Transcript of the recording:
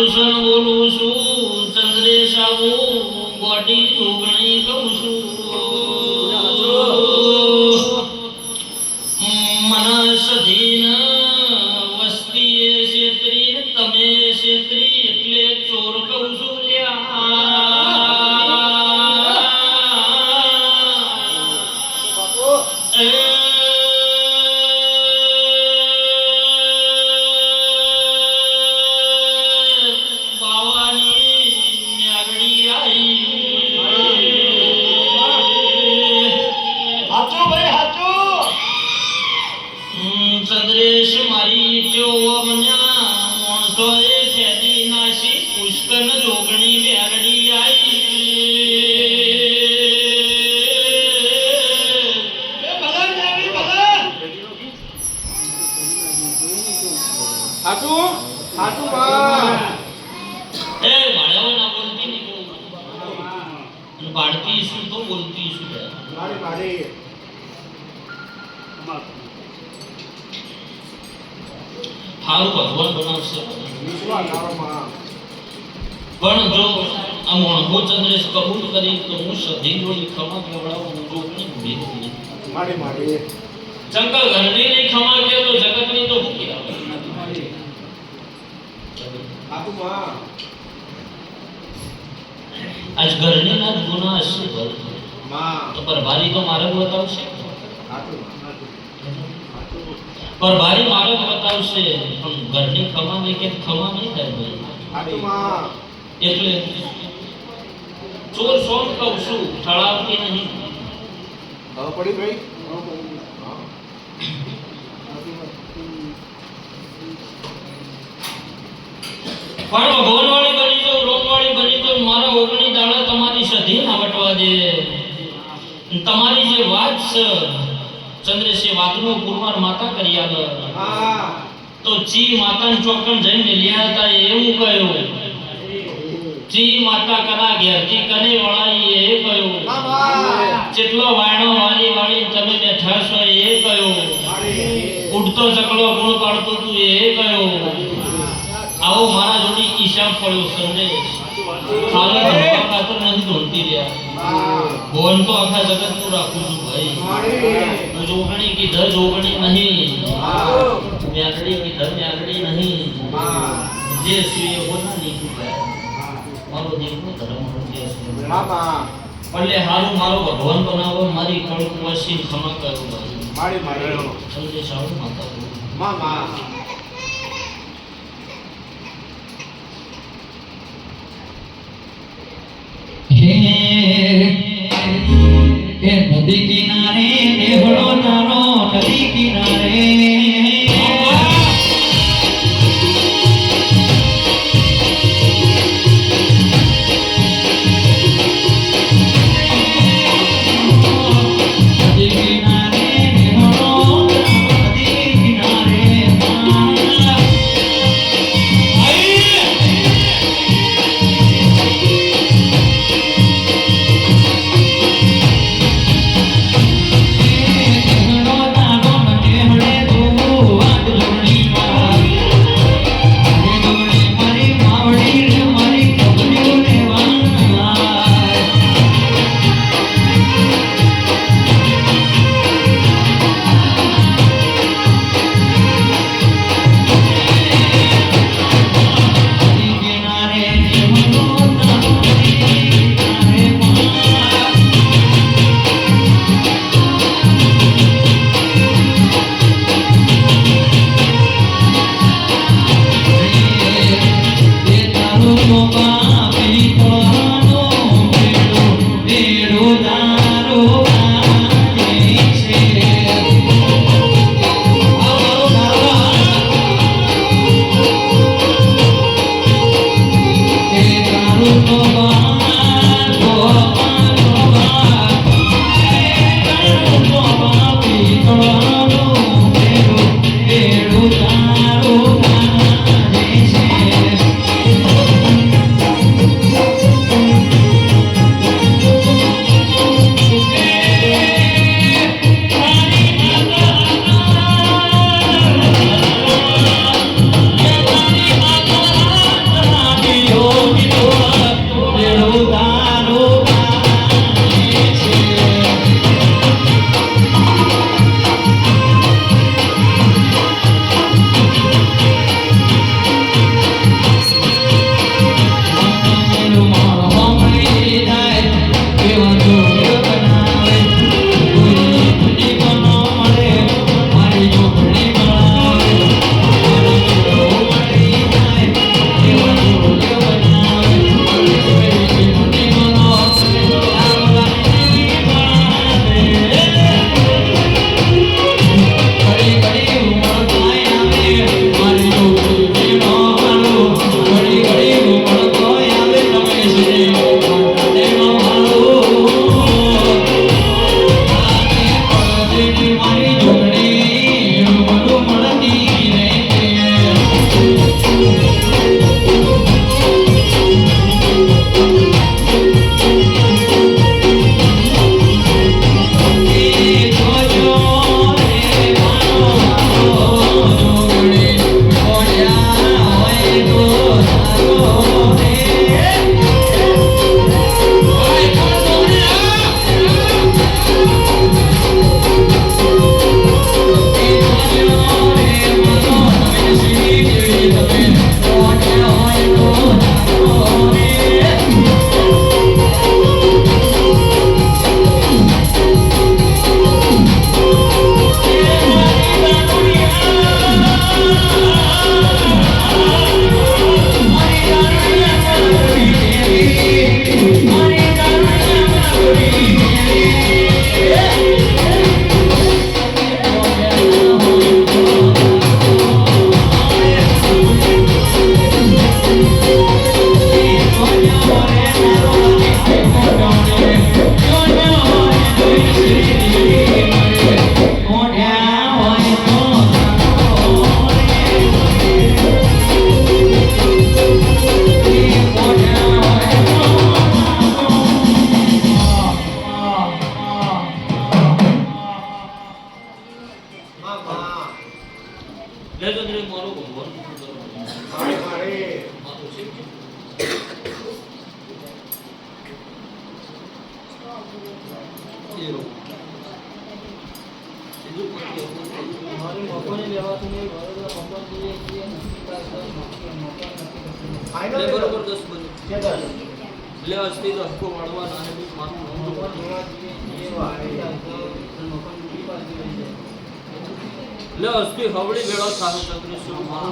બાલુસન બોલું છું ચંદ્રેશ આવું બોડી જોગણી કહું છું મન સધીન વસ્તી એ છેતરી તમે છેતરી શું તો બોલતી શું મારે મારે હારું ભગવાન બનાવશે. વિશ્વાસ પણ જો આ હું ચંદ્રેશ કબૂલ કરી તો હું સધી જોડી ખમા કેવડાવું જો જોગણી ભૂલી ગઈ મારી. જંગલ ઘરની ખમા કે તો જગતની તો ભૂખી આવે. માં આજ ઘરની ના ગુના હશે ઘરમાં. તો પરભારી તો મારે બતાવશે. પરભારી મારે બતાવશે. પણ ઘરની ખમા નહીં કે ખમા નહીં થાય ભાઈ. એટલે ચોર સોમ કહું છું ઠળાવતી નહીં. પડી ભાઈ પણ ભગવાનવાળી બની તો રોગવાળી બની તો મારા ઓગણી દાડા તમારી સધી ના વટવા દે. તમારી જે વાત છે ચંદ્રશે વાતનો પુરવાર માતા કરી આગળ. તો ચી માતાને ચોકણ જઈને લ્યા હતા એવું કહ્યું. ચી માતા કરા ઘેરથી કને વળાઈ એ કયો. જેટલો વાયણો વાલી વાળી તમે બેઠા છો એ કયો. ઉડતો ચકલો ગુણ પાડતો તું એ કયો. આવો મારા જોડી ઈશામ પડ્યો સંદેશ ખાલી ધરવા ખાતર નથી ધોતી રહ્યા. ભોન તો આખા જગતનું રાખું છું ભાઈ. જોગણી કી ધર જોગણી નહીં. માં કી ધર મ્યાગડી નહીં. જે શ્રી હોના ગયા મારો દીકરો ધર્મ મામા. એટલે હારું મારો ભગવાન બનાવો મારી કળકુ વસી ક્ષમા કરો મારી. મારી સંદેશ આવું માતા મામા. એ નદી કિનારે દેવળો તારો નદી કિનારે. લે બરોબર દસ બજે લે અસ્તી હક્કો વાળવાના. મારું નામ લે હવળી ચંદ્રેશ્વર મારા